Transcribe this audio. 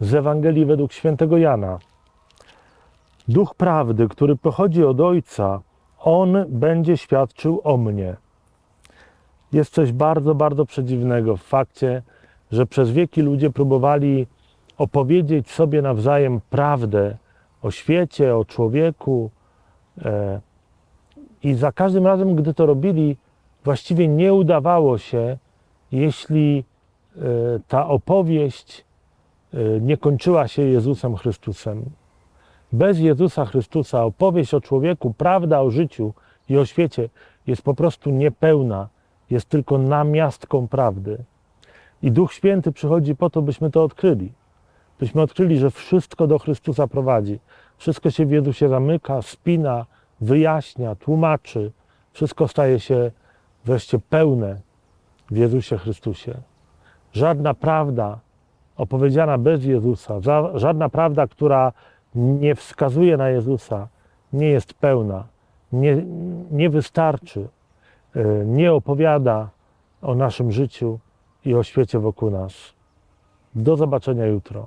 z Ewangelii według świętego Jana. Duch prawdy, który pochodzi od Ojca, on będzie świadczył o mnie. Jest coś bardzo, bardzo przedziwnego w fakcie, że przez wieki ludzie próbowali opowiedzieć sobie nawzajem prawdę o świecie, o człowieku. e, I za każdym razem, gdy to robili, właściwie nie udawało się, jeśli e, ta opowieść nie kończyła się Jezusem Chrystusem. Bez Jezusa Chrystusa opowieść o człowieku, prawda o życiu i o świecie jest po prostu niepełna, jest tylko namiastką prawdy. I Duch Święty przychodzi po to, byśmy to odkryli. Byśmy odkryli, że wszystko do Chrystusa prowadzi. Wszystko się w Jezusie zamyka, spina, wyjaśnia, tłumaczy. Wszystko staje się wreszcie pełne w Jezusie Chrystusie. Żadna prawda opowiedziana bez Jezusa, ża- żadna prawda, która nie wskazuje na Jezusa, nie jest pełna, nie, nie wystarczy, e, nie opowiada o naszym życiu i o świecie wokół nas. Do zobaczenia jutro.